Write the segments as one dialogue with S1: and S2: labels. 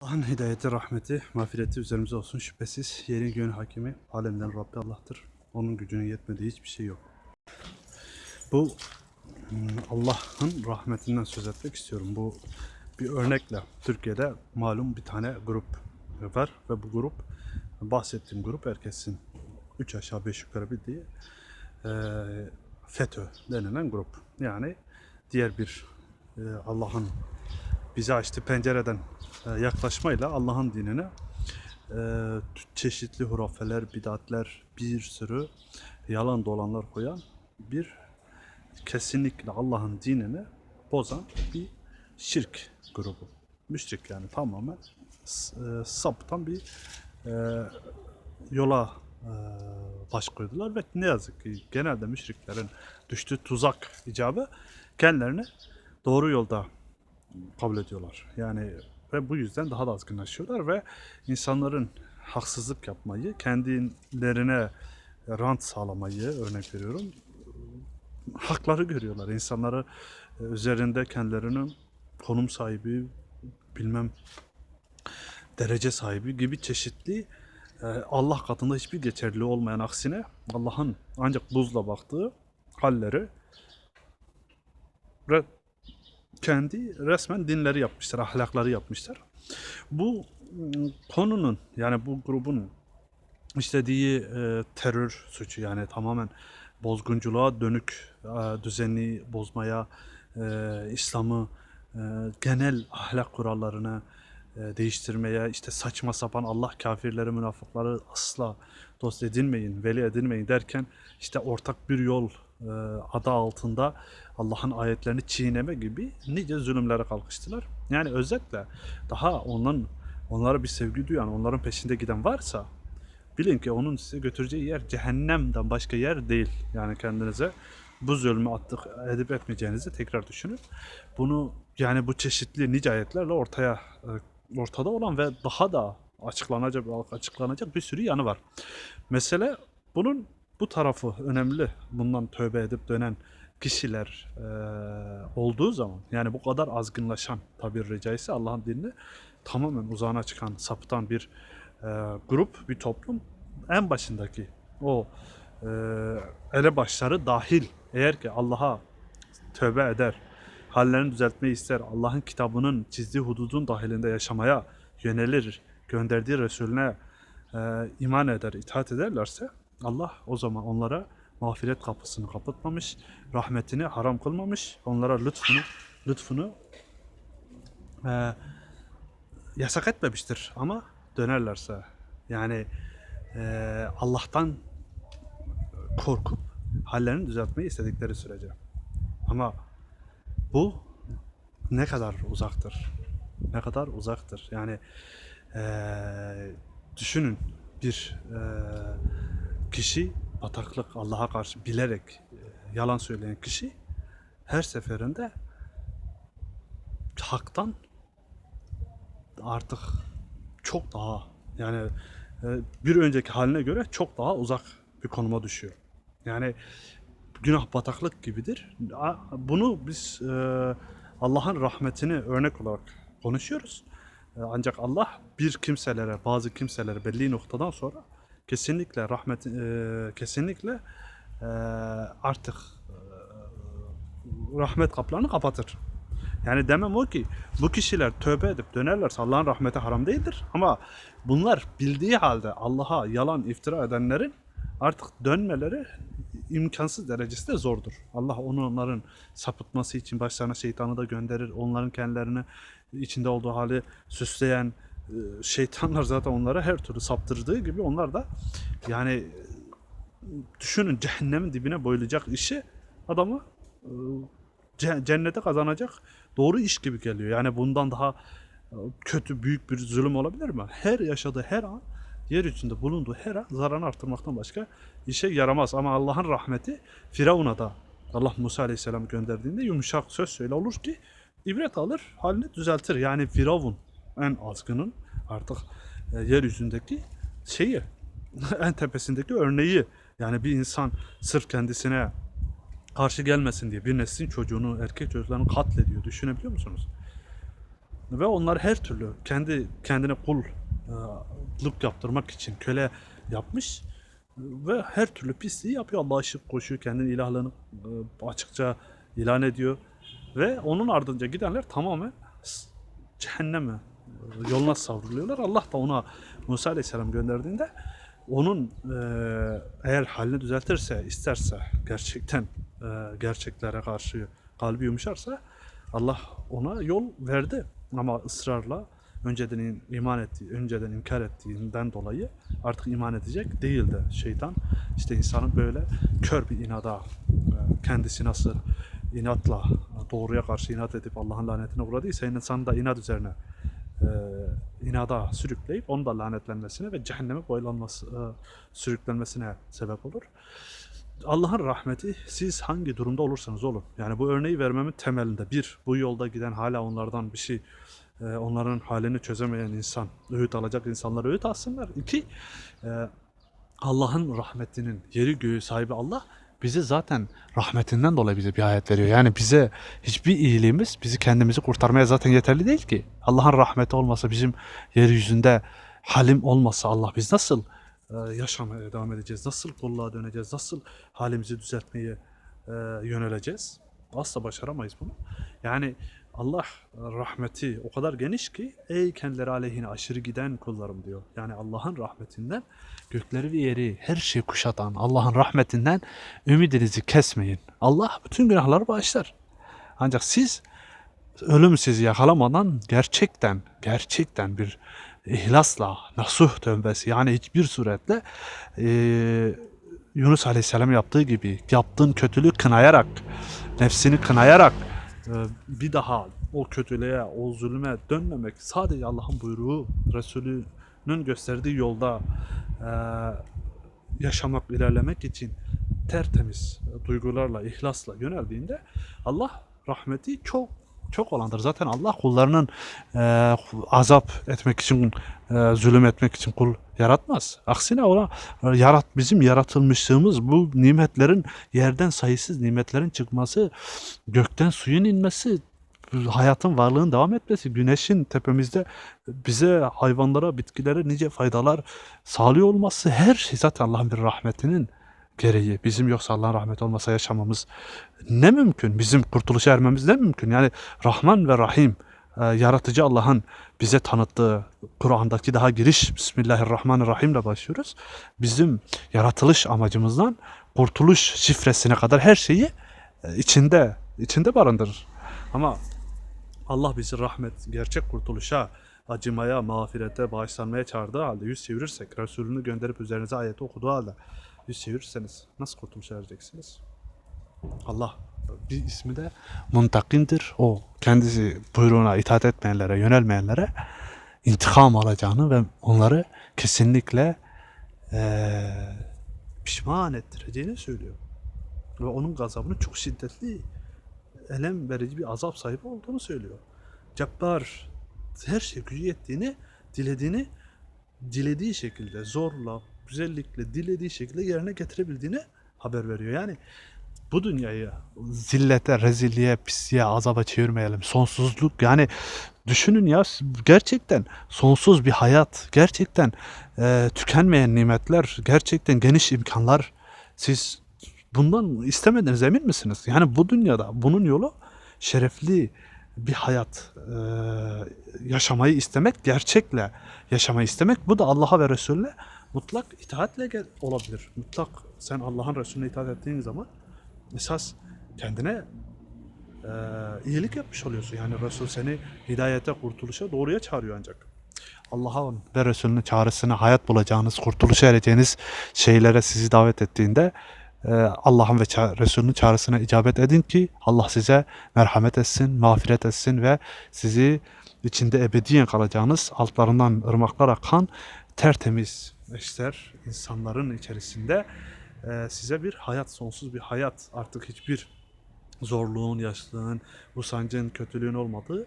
S1: Allah'ın hidayeti, rahmeti, mağfireti üzerimize olsun. Şüphesiz yerin göğün hakimi, alemlerin Rabbi Allah'tır. Onun gücünün yetmediği hiçbir şey yok. Bu hmm, Allah'ın rahmetinden söz etmek istiyorum. Bu bir örnekle Türkiye'de malum bir tane grup var ve bu grup bahsettiğim grup herkesin 3 aşağı 5 yukarı bildiği eee FETÖ denilen grup. Yani diğer bir eee, Allah'ın bize açtı pencereden e, yaklaşmayla Allah'ın dinine e, çeşitli hurafeler, bidatler, bir sürü yalan dolanlar koyan bir kesinlikle Allah'ın dinini bozan bir şirk grubu. Müşrik yani tamamen e, sapıtan bir yola e, baş koydular ve ne yazık ki genelde müşriklerin düştüğü tuzak icabı kendilerini doğru yolda kabul ediyorlar. Yani ve bu yüzden daha da azgınlaşıyorlar ve insanların haksızlık yapmayı, kendilerine rant sağlamayı örnek veriyorum. Hakları görüyorlar. İnsanları e, üzerinde kendilerinin konum sahibi, bilmem derece sahibi gibi çeşitli e, Allah katında hiçbir geçerli olmayan aksine Allah'ın ancak buzla baktığı halleri kendi resmen dinleri yapmışlar, ahlakları yapmışlar. Bu mm, konunun yani bu grubun işlediği e, terör suçu yani tamamen bozgunculuğa dönük e, düzeni bozmaya, e, İslam'ı e, genel ahlak kurallarını e, değiştirmeye, işte saçma sapan Allah kafirleri, münafıkları asla dost edinmeyin, veli edinmeyin derken işte ortak bir yol adı altında Allah'ın ayetlerini çiğneme gibi nice zulümlere kalkıştılar. Yani özetle daha onların onlara bir sevgi duyan, onların peşinde giden varsa bilin ki onun size götüreceği yer cehennemden başka yer değil. Yani kendinize bu zulmü attık edip etmeyeceğinizi tekrar düşünün. Bunu yani bu çeşitli nice ayetlerle ortaya e, ortada olan ve daha da açıklanacak açıklanacak bir sürü yanı var. Mesele bunun bu tarafı önemli. Bundan tövbe edip dönen kişiler e, olduğu zaman yani bu kadar azgınlaşan tabiri caizse Allah'ın dinini tamamen uzağına çıkan, sapıtan bir e, grup, bir toplum en başındaki o e, elebaşları dahil eğer ki Allah'a tövbe eder, hallerini düzeltmeyi ister, Allah'ın kitabının çizdiği hududun dahilinde yaşamaya yönelir, gönderdiği Resulüne e, iman eder, itaat ederlerse Allah o zaman onlara mağfiret kapısını kapatmamış, rahmetini haram kılmamış, onlara lütfunu lütfunu e, yasak etmemiştir ama dönerlerse yani e, Allah'tan korkup hallerini düzeltmeyi istedikleri sürece. Ama bu ne kadar uzaktır? Ne kadar uzaktır? Yani eee, düşünün bir eee, kişi bataklık Allah'a karşı bilerek eee, yalan söyleyen kişi her seferinde haktan artık çok daha yani e, bir önceki haline göre çok daha uzak bir konuma düşüyor. Yani günah bataklık gibidir. Bunu biz e, Allah'ın rahmetini örnek olarak konuşuyoruz. E, Ancak Allah bir kimselere, bazı kimselere belli noktadan sonra kesinlikle rahmet e, kesinlikle e, artık e, rahmet kaplarını kapatır. Yani demem o ki bu kişiler tövbe edip dönerlerse Allah'ın rahmeti haram değildir. Ama bunlar bildiği halde Allah'a yalan iftira edenlerin artık dönmeleri imkansız derecesinde zordur. Allah onu onların sapıtması için başlarına şeytanı da gönderir. Onların kendilerini içinde olduğu hali süsleyen şeytanlar zaten onlara her türlü saptırdığı gibi onlar da yani düşünün cehennemin dibine boyulacak işi adamı e, ce- cennete kazanacak doğru iş gibi geliyor. Yani bundan daha e, kötü büyük bir zulüm olabilir mi? Her yaşadığı her an yeryüzünde bulunduğu her an zararını artırmaktan başka işe yaramaz. Ama Allah'ın rahmeti Firavun'a da Allah Musa Aleyhisselam gönderdiğinde yumuşak söz söyle olur ki ibret alır, halini düzeltir. Yani Firavun en azgının artık e, yeryüzündeki şeyi en tepesindeki örneği yani bir insan sırf kendisine karşı gelmesin diye bir neslin çocuğunu, erkek çocuklarını katlediyor. Düşünebiliyor musunuz? ve onlar her türlü kendi kendine kulluk yaptırmak için köle yapmış ve her türlü pisliği yapıyor. Allah'a şirk koşuyor, kendini ilahlığını e, açıkça ilan ediyor ve onun ardınca gidenler tamamen cehenneme e, yoluna savruluyorlar. Allah da ona Musa Aleyhisselam gönderdiğinde onun e, eğer halini düzeltirse, isterse gerçekten e, gerçeklere karşı kalbi yumuşarsa Allah ona yol verdi. Ama ısrarla önceden iman ettiği, önceden inkar ettiğinden dolayı artık iman edecek değildi şeytan. İşte insanın böyle kör bir inada e, kendisi nasıl inatla doğruya karşı inat edip Allah'ın lanetine uğradıysa insanın da inat üzerine e, inada sürükleyip onun da lanetlenmesine ve cehenneme boylanması, e, sürüklenmesine sebep olur. Allah'ın rahmeti siz hangi durumda olursanız olun. Yani bu örneği vermemin temelinde bir, bu yolda giden hala onlardan bir şey, e, onların halini çözemeyen insan, öğüt alacak insanlar öğüt alsınlar. İki, e, Allah'ın rahmetinin yeri göğü sahibi Allah bize zaten rahmetinden dolayı bize bir hayat veriyor. Yani bize hiçbir iyiliğimiz bizi kendimizi kurtarmaya zaten yeterli değil ki. Allah'ın rahmeti olmasa bizim yeryüzünde halim olmasa Allah biz nasıl e, yaşamaya devam edeceğiz? Nasıl kulluğa döneceğiz? Nasıl halimizi düzeltmeye e, yöneleceğiz? Asla başaramayız bunu. Yani Allah rahmeti o kadar geniş ki ey kendileri aleyhine aşırı giden kullarım diyor. Yani Allah'ın rahmetinden gökleri ve yeri her şeyi kuşatan Allah'ın rahmetinden ümidinizi kesmeyin. Allah bütün günahları bağışlar. Ancak siz ölüm sizi yakalamadan gerçekten gerçekten bir ihlasla nasuh tövbesi yani hiçbir suretle eee Yunus Aleyhisselam yaptığı gibi yaptığın kötülüğü kınayarak nefsini kınayarak e, bir daha o kötülüğe, o zulüme dönmemek sadece Allah'ın buyruğu, Resulünün gösterdiği yolda e, yaşamak, ilerlemek için tertemiz duygularla, ihlasla yöneldiğinde Allah rahmeti çok çok olandır. Zaten Allah kullarının e, azap etmek için, e, zulüm etmek için kul yaratmaz. Aksine ona e, yarat bizim yaratılmışlığımız bu nimetlerin yerden sayısız nimetlerin çıkması, gökten suyun inmesi, hayatın varlığın devam etmesi, güneşin tepemizde bize, hayvanlara, bitkilere nice faydalar sağlıyor olması her şey zaten Allah'ın bir rahmetinin gereği. Bizim yoksa Allah'ın rahmeti olmasa yaşamamız ne mümkün? Bizim kurtuluşa ermemiz ne mümkün? Yani Rahman ve Rahim, e, yaratıcı Allah'ın bize tanıttığı Kur'an'daki daha giriş Bismillahirrahmanirrahim ile başlıyoruz. Bizim yaratılış amacımızdan kurtuluş şifresine kadar her şeyi e, içinde içinde barındırır. Ama Allah bizi rahmet, gerçek kurtuluşa, acımaya, mağfirete, bağışlanmaya çağırdığı halde yüz çevirirsek, Resulünü gönderip üzerinize ayeti okuduğu halde yüz çevirirseniz nasıl kurtuluşa ereceksiniz? Allah bir ismi de muntakimdir. O kendisi buyruğuna itaat etmeyenlere, yönelmeyenlere intikam alacağını ve onları kesinlikle eee, pişman ettireceğini söylüyor. Ve onun gazabının çok şiddetli, elem verici bir azap sahibi olduğunu söylüyor. Cebbar her şey gücü yettiğini, dilediğini dilediği şekilde zorla, güzellikle, dilediği şekilde yerine getirebildiğini haber veriyor. Yani bu dünyayı zillete, rezilliğe, pisliğe, azaba çevirmeyelim. Sonsuzluk yani düşünün ya gerçekten sonsuz bir hayat, gerçekten e, tükenmeyen nimetler, gerçekten geniş imkanlar. Siz bundan istemediniz emin misiniz? Yani bu dünyada bunun yolu şerefli bir hayat e, yaşamayı istemek, gerçekle yaşamayı istemek. Bu da Allah'a ve Resulüne mutlak itaatle olabilir. Mutlak sen Allah'ın Resulüne itaat ettiğin zaman esas kendine e, iyilik yapmış oluyorsun. Yani Resul seni hidayete, kurtuluşa, doğruya çağırıyor ancak. Allah'a ve Resulünün çağrısına hayat bulacağınız, kurtuluşa ereceğiniz şeylere sizi davet ettiğinde Allah'ın ve Resulünün çağrısına icabet edin ki Allah size merhamet etsin, mağfiret etsin ve sizi içinde ebediyen kalacağınız altlarından ırmaklar akan tertemiz eşler insanların içerisinde e, size bir hayat, sonsuz bir hayat artık hiçbir zorluğun, yaşlılığın, usancın, kötülüğün olmadığı,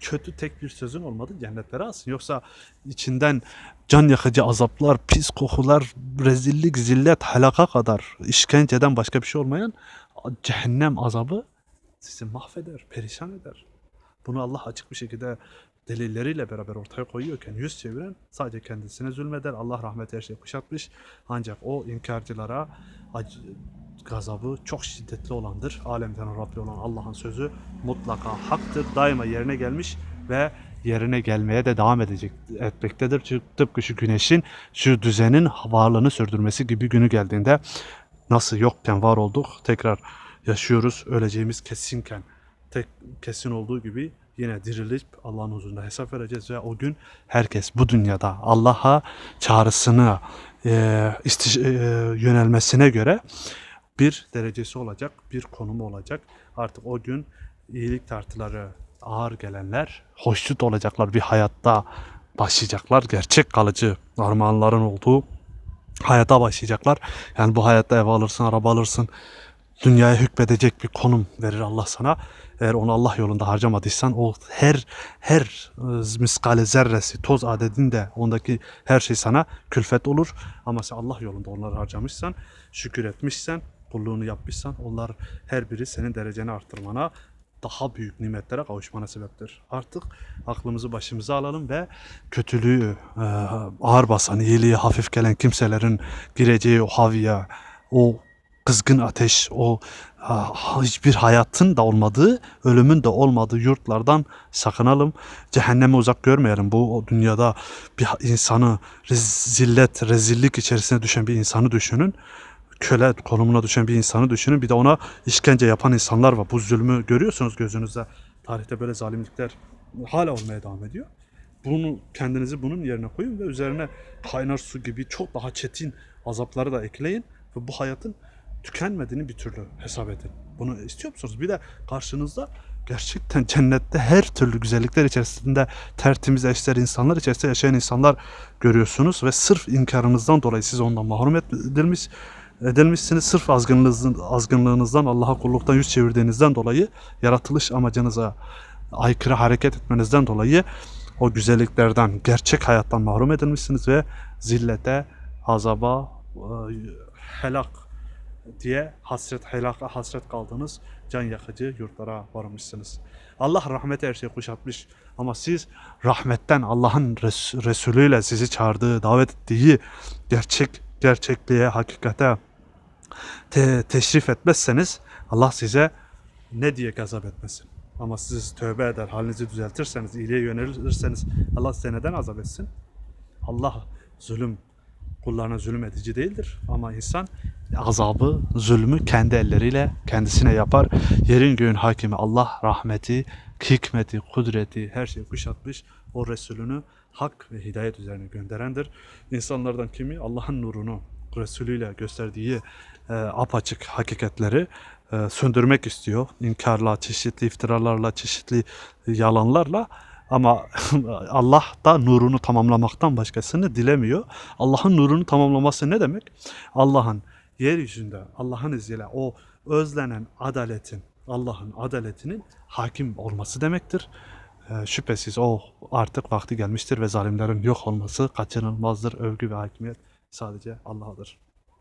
S1: kötü tek bir sözün olmadığı cennetlere alsın. Yoksa içinden can yakıcı azaplar, pis kokular, rezillik, zillet, helaka kadar işkenceden başka bir şey olmayan cehennem azabı sizi mahveder, perişan eder. Bunu Allah açık bir şekilde delilleriyle beraber ortaya koyuyorken yüz çeviren sadece kendisine zulmeder. Allah rahmet her şeyi kuşatmış. Ancak o inkarcılara gazabı çok şiddetli olandır. Alemden Rabbi olan Allah'ın sözü mutlaka haktır. Daima yerine gelmiş ve yerine gelmeye de devam edecek etmektedir. Çünkü tıpkı şu güneşin şu düzenin varlığını sürdürmesi gibi günü geldiğinde nasıl yokken var olduk tekrar yaşıyoruz öleceğimiz kesinken tek kesin olduğu gibi yine dirilip Allah'ın huzurunda hesap vereceğiz ve o gün herkes bu dünyada Allah'a çağrısını e, istiş- e, yönelmesine göre bir derecesi olacak, bir konumu olacak. Artık o gün iyilik tartıları ağır gelenler hoşnut olacaklar bir hayatta başlayacaklar. Gerçek kalıcı armağanların olduğu hayata başlayacaklar. Yani bu hayatta ev alırsın, araba alırsın. Dünyaya hükmedecek bir konum verir Allah sana. Eğer onu Allah yolunda harcamadıysan o her her e, miskale zerresi, toz adedinde ondaki her şey sana külfet olur. Ama sen Allah yolunda onları harcamışsan, şükür etmişsen, kulluğunu yapmışsan onlar her biri senin dereceni arttırmana, daha büyük nimetlere kavuşmana sebeptir. Artık aklımızı başımıza alalım ve kötülüğü e, ağır basan, iyiliği hafif gelen kimselerin gireceği o haviye, o kızgın ateş, o hiçbir hayatın da olmadığı, ölümün de olmadığı yurtlardan sakınalım. Cehenneme uzak görmeyelim. Bu o dünyada bir insanı zillet, rezillik içerisine düşen bir insanı düşünün. Köle konumuna düşen bir insanı düşünün. Bir de ona işkence yapan insanlar var. Bu zulmü görüyorsunuz gözünüzde. Tarihte böyle zalimlikler hala olmaya devam ediyor. Bunu kendinizi bunun yerine koyun ve üzerine kaynar su gibi çok daha çetin azapları da ekleyin ve bu hayatın tükenmediğini bir türlü hesap edin. Bunu istiyor musunuz? Bir de karşınızda gerçekten cennette her türlü güzellikler içerisinde tertemiz eşler insanlar içerisinde yaşayan insanlar görüyorsunuz ve sırf inkarınızdan dolayı siz ondan mahrum edilmiş edilmişsiniz. Sırf azgınlığınızdan, azgınlığınızdan Allah'a kulluktan yüz çevirdiğinizden dolayı yaratılış amacınıza aykırı hareket etmenizden dolayı o güzelliklerden, gerçek hayattan mahrum edilmişsiniz ve zillete, azaba, e, helak diye hasret helaka hasret kaldığınız can yakıcı yurtlara varmışsınız. Allah rahmet her şeyi kuşatmış ama siz rahmetten Allah'ın Res- Resulüyle sizi çağırdığı, davet ettiği gerçek gerçekliğe, hakikate te- teşrif etmezseniz Allah size ne diye gazap etmesin. Ama siz tövbe eder, halinizi düzeltirseniz, iyiliğe yönelirseniz Allah size neden azap etsin? Allah zulüm kullarına zulüm edici değildir. Ama insan azabı, zulmü kendi elleriyle kendisine yapar. Yerin göğün hakimi Allah rahmeti, hikmeti, kudreti her şeyi kuşatmış. O Resulünü hak ve hidayet üzerine gönderendir. İnsanlardan kimi Allah'ın nurunu Resulüyle gösterdiği e, apaçık hakikatleri e, söndürmek istiyor. İnkarla, çeşitli iftiralarla, çeşitli yalanlarla ama Allah da nurunu tamamlamaktan başkasını dilemiyor. Allah'ın nurunu tamamlaması ne demek? Allah'ın yeryüzünde Allah'ın izniyle o özlenen adaletin, Allah'ın adaletinin hakim olması demektir. Ee, şüphesiz o artık vakti gelmiştir ve zalimlerin yok olması kaçınılmazdır. Övgü ve hakimiyet sadece Allah'adır.